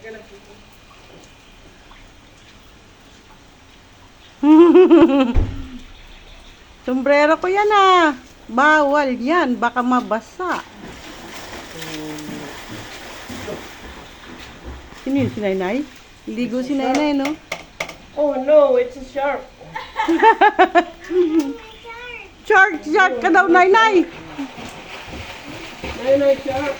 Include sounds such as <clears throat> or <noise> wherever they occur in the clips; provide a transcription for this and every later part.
<laughs> Sombrero ko yan ah. Bawal yan. Baka mabasa. Sino yun? Si Nainay? Ligo si Nainay, no? Oh no, it's a shark. <laughs> Shark! Shark ka daw, Nainay! Nay, nay, shark.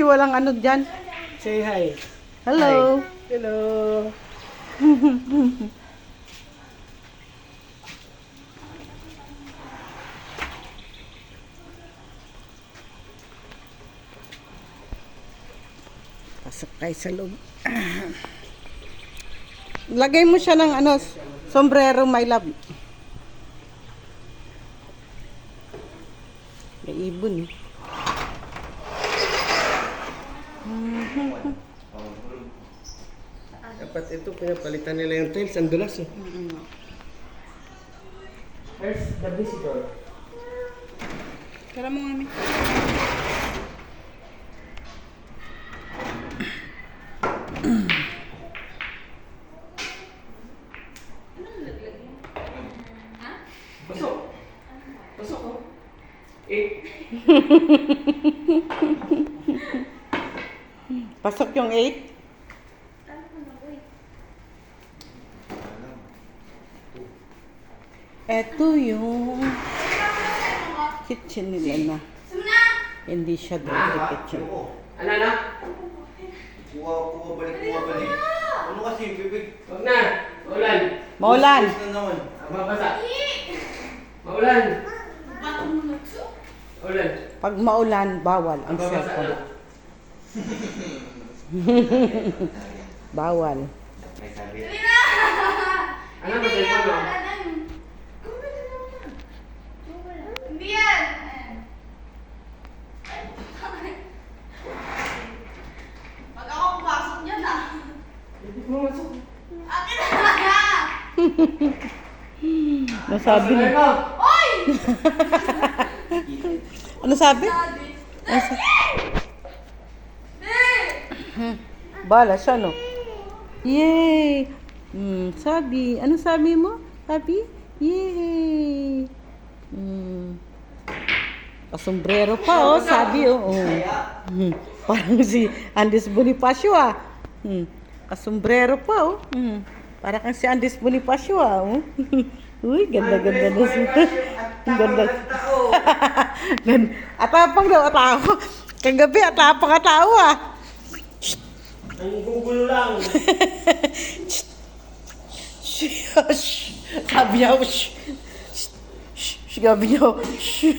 Kasi walang ano dyan. Say hi. Hello! Hello. <laughs> Pasok tayo sa loob. <clears throat> Lagay mo siya ng ano, sombrero, my love. May ibon eh. Dapat ito, pinapalitan nila yung tiles. Ang dulas eh. Where's the visitor? Tara mo kami. Pasok. Pasok oh. Eh, <laughs> Pasok yung 8. Ito yung kitchen nila na. Hindi siya doon sa kitchen. ano na? Kuha, kuha, balik, kuha, balik. Ano kasi, bibig? Huwag na. Maulan. Maulan. Mabasa. Maulan. Maulan. Pag maulan, bawal ang cellphone. <laughs> Bawal. May sabi. Ano ba. Akin na! Nasabi na. Oy! <laughs> Ano sabi? Ano sa- Daddy! Bala siya, no? Yay! Hmm, sabi. Ano sabi mo? Sabi? Yay! Hmm. Kasombrero pa, oh. Sabi, oh. oh. Hmm. Parang si Andres Bonifacio, ah. Hmm. Kasombrero pa, oh. Hmm. Parang kang si Andres Bonifacio, ah. Oh. <laughs> Uy, ganda-ganda na si... <laughs> Ang ganda. <laughs> Gan atapang daw, atao. Kagabi, atapang atao, Ang gugulo lang. <laughs> Shh, Sabi niya, shh. Sabi niya, shh.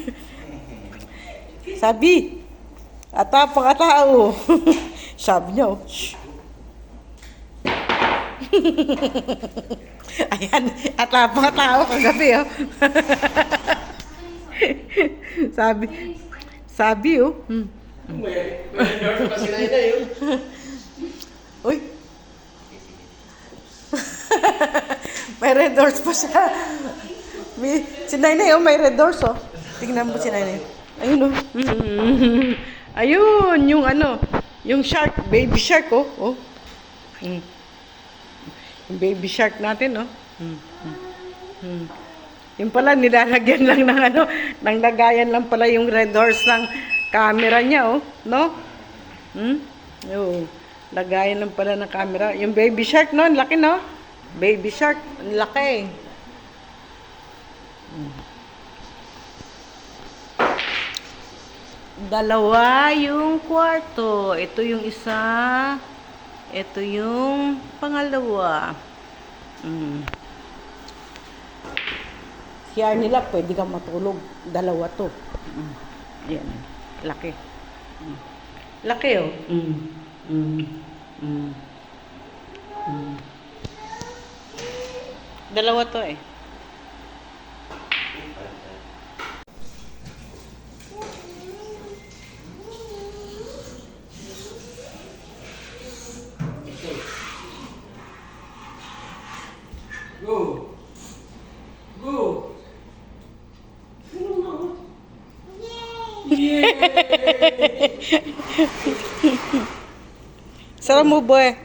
Sabi, atapang atao. <laughs> Sabi niya, shh. <laughs> Ayan, atapang atao kagabi, oh. sabi, sabi, oh. Hmm. May may endorse pa si Nainay yun. Uy. <laughs> may red doors pa siya. May, si Nainay, oh, may red doors, oh. Tingnan mo si Nainay. Ayun, oh. <laughs> Ayun, yung ano, yung shark, baby shark, oh. oh. Mm. Yung baby shark natin, oh. Mm. Mm. Yung pala, nilalagyan lang ng ano, ng lagayan lang pala yung red horse ng camera niya, oh. No? Hmm? Oo. Lagayan lang pala ng camera. Yung baby shark, no? Ang laki, no? Baby shark. Laki. Dalawa yung kwarto. Ito yung isa. Ito yung pangalawa. Mm. CR nila, pwede kang matulog. Dalawa to. Mm. Yan. Laki. Mm. Laki, oh. Mm. Mm. Mm. Mm. Dalawa to, eh. Go. Go. <laughs> Sarap mo, boy.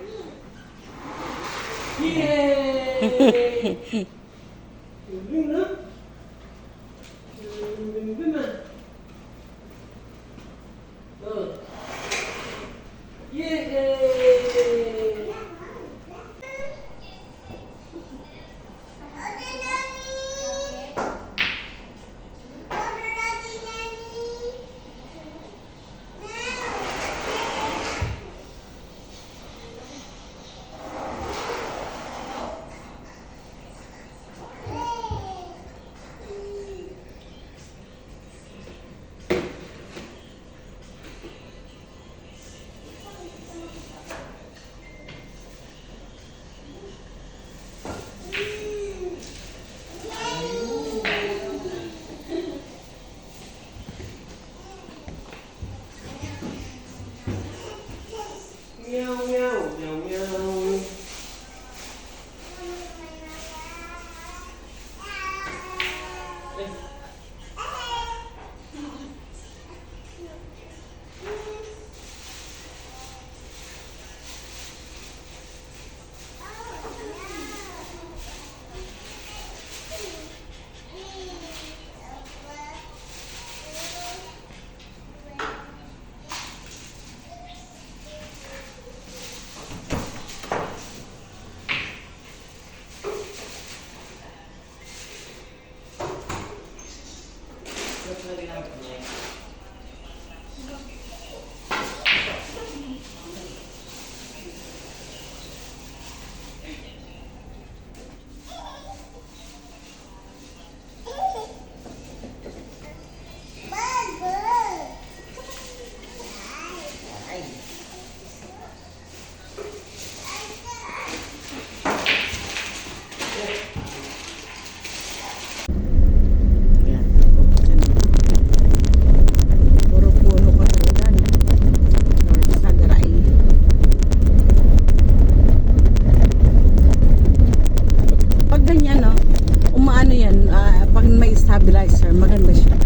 Stabilizer, maganda siya.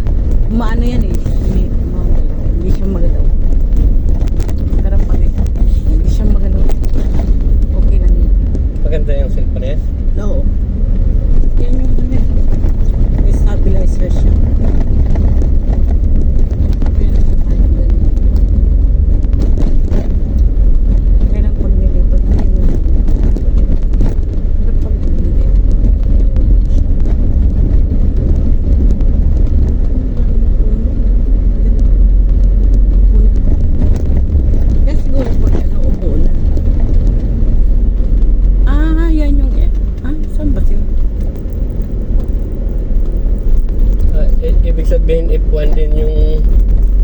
Umaano yan eh. Hindi, hindi siya magalaw. Pero pag hindi siya magalaw, okay lang yun. Maganda yung cellphone na yan. Oo. Yan yung ano eh. May stabilizer siya. Kaya lang tayo ganun. Kaya lang pag nilipad mo yun. Pero pag hindi. Kaya siguro pag ano, umuulan. Ah, yan yung eh. Ah, saan ba sila? Ah, i- ibig sabihin, F1 din yung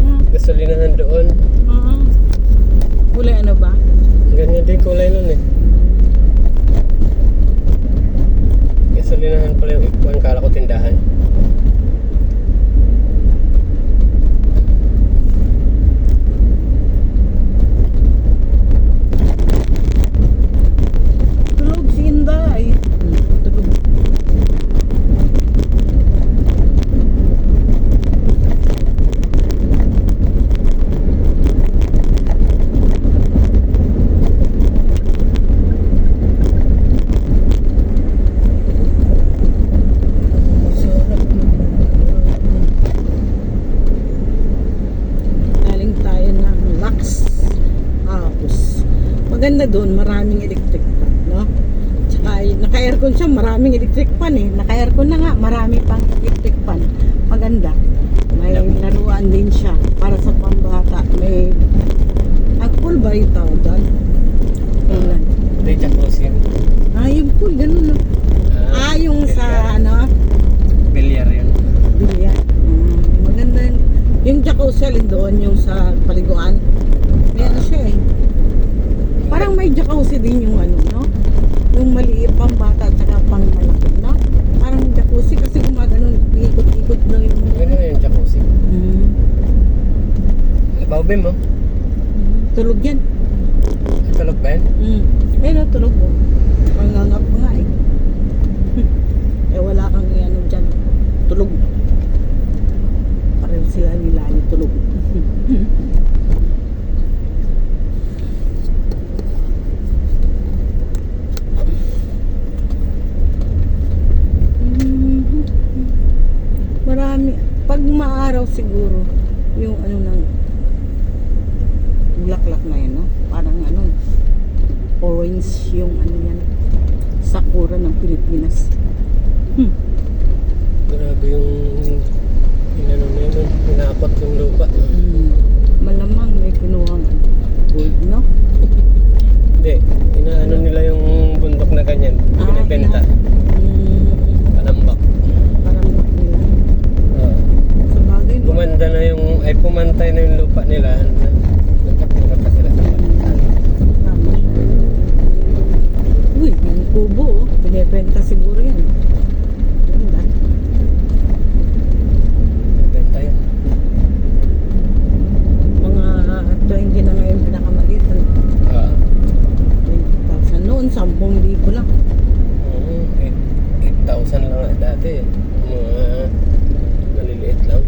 Hmm. gasolinahan doon. Ah. Kulay ano ba? Ganyan din kulay nun eh. Gasolinahan pala yung F1, kala ko tindahan. Tulog si Inday. Hmm, tulog. Sarap ng Galing tayo ng Lux House. Maganda doon, maraming electric fan, no? Tsaka naka-aircon siya, maraming electric fan eh. Naka-aircon na nga, marami pang electric fan. Maganda. May laruan din siya para sa pambata. May ang pool ba yung tawag doon? Ulan. Hindi, jacuzzi. Ah, yung pool, ganun no? Ah, yung sa ano, Bilyar yun. bilya. Mm, maganda yun. Yung jacuzzi alin doon, yung sa paliguan. May ano siya eh. Parang may jacuzzi din yung ano, no? Yung maliit pang bata at saka pang malaki, no? Parang jacuzzi kasi gumagano, ikot-ikot na yung... Ganyan yung jacuzzi. Mm. Labaw ba mo? Mm. Tulog yan. Tulog ba yan? Mm. No, tulog mo. Mangangap nga eh. eh, wala kang ano dyan. Tulog. Pareho sila nila ni tulog. Marami. Pag maaraw siguro, yung ano ng bulaklak na yun, no? Parang ano, orange yung ano yan. Sakura ng Pilipinas. Hmm. Grabe yung inano na yun, inakot yung lupa. Hmm. Malamang may kinuhang gold, no? <laughs> Hindi, inaano nila yung bundok na ganyan, binibenta. Hmm. Palambak. Parang nila. Oo. Sa bagay? Gumanda na yung, ay pumantay na yung lupa nila. Nagkapira pa sila sa palitan. Tama. Uy, yung kubo, oh. Binibenta siguro yan. Ganda. Benta yun. Mga 20 na ngayon pinakamaliit. ano? Ah. 20,000. Noon, 10,000 lang. Oo, 8,000 lang dati. Mga maliliit lang.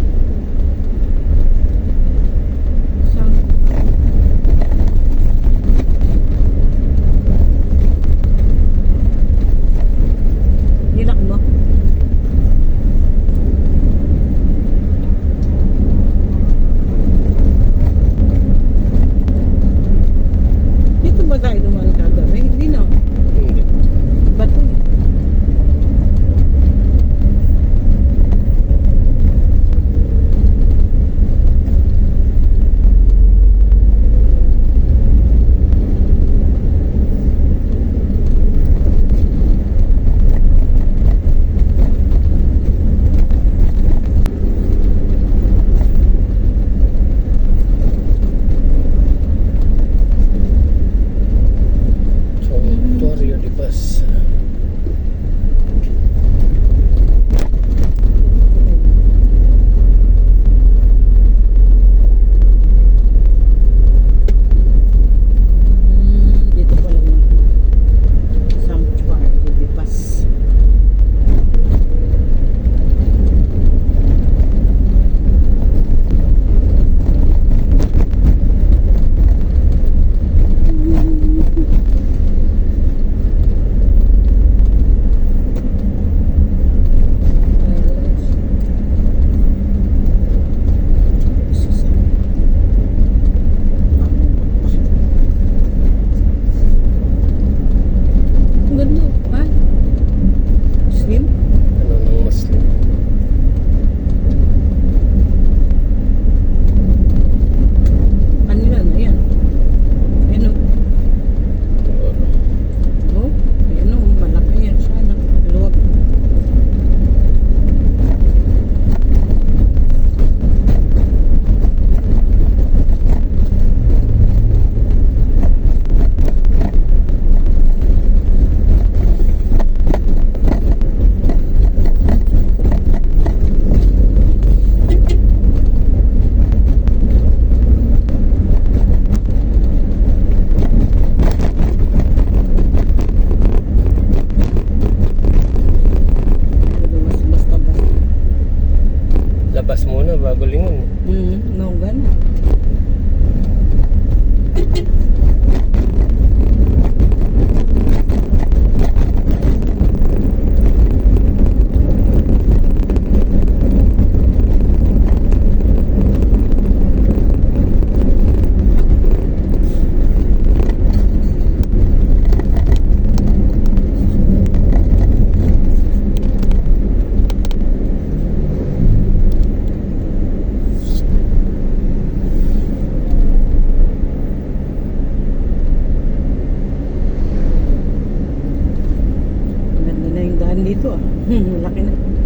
Dito ah. Hmm, laki na.